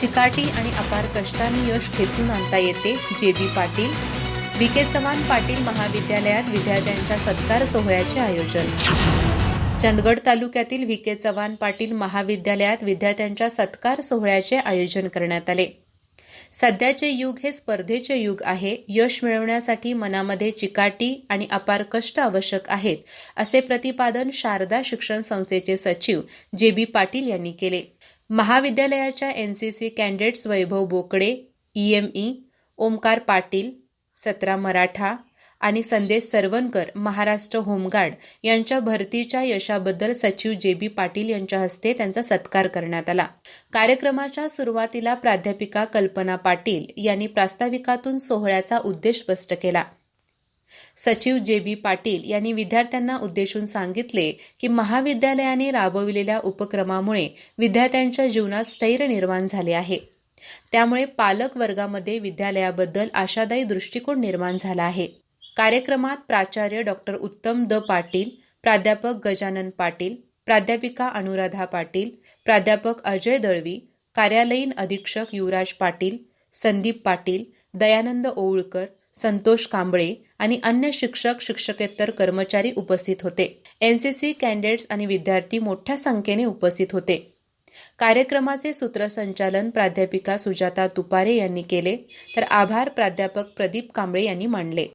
चिकाटी आणि अपार कष्टाने यश खेचून आणता येते जे बी पाटील. बी के चव्हाण पाटील महाविद्यालयात विद्यार्थ्यांच्या सत्कार सोहळ्याचे आयोजन. चंदगड तालुक्यातील व्ही के चव्हाण पाटील महाविद्यालयात विद्यार्थ्यांच्या सत्कार सोहळ्याचे आयोजन करण्यात आले. सध्याचे युग हे स्पर्धेचे युग आहे. यश मिळवण्यासाठी मनामध्ये चिकाटी आणि अपार कष्ट आवश्यक आहेत असे प्रतिपादन शारदा शिक्षण संस्थेचे सचिव जे बी पाटील यांनी केले. महाविद्यालयाच्या N C C cadets Vaibhav Bokade E M E Omkar Patil सतरा मराठा आणि संदेश सरवणकर महाराष्ट्र होमगार्ड यांच्या भरतीच्या यशाबद्दल सचिव जे बी पाटील यांच्या हस्ते त्यांचा सत्कार करण्यात आला. कार्यक्रमाच्या सुरुवातीला प्राध्यापिका कल्पना पाटील यांनी प्रास्ताविकातून सोहळ्याचा उद्देश स्पष्ट केला. सचिव जे बी पाटील यांनी विद्यार्थ्यांना उद्देशून सांगितले की महाविद्यालयाने राबविलेल्या उपक्रमामुळे विद्यार्थ्यांच्या जीवनात स्थैर्य निर्माण झाले आहे. त्यामुळे पालक वर्गामध्ये विद्यालयाबद्दल आशादायी दृष्टिकोन निर्माण झाला आहे. कार्यक्रमात प्राचार्य डॉक्टर उत्तम द पाटील प्राध्यापक गजानन पाटील प्राध्यापिका अनुराधा पाटील प्राध्यापक अजय दळवी कार्यालयीन अधीक्षक युवराज पाटील संदीप पाटील दयानंद ओवळकर संतोष कांबळे आणि अन्य शिक्षक शिक्षकेतर कर्मचारी उपस्थित होते. एनसीसी कॅन्डेट्स आणि विद्यार्थी मोठ्या संख्येने उपस्थित होते. कार्यक्रमाचे सूत्रसंचालन प्राध्यापिका सुजाता तुपारे यांनी केले तर आभार प्राध्यापक प्रदीप कांबळे यांनी मांडले.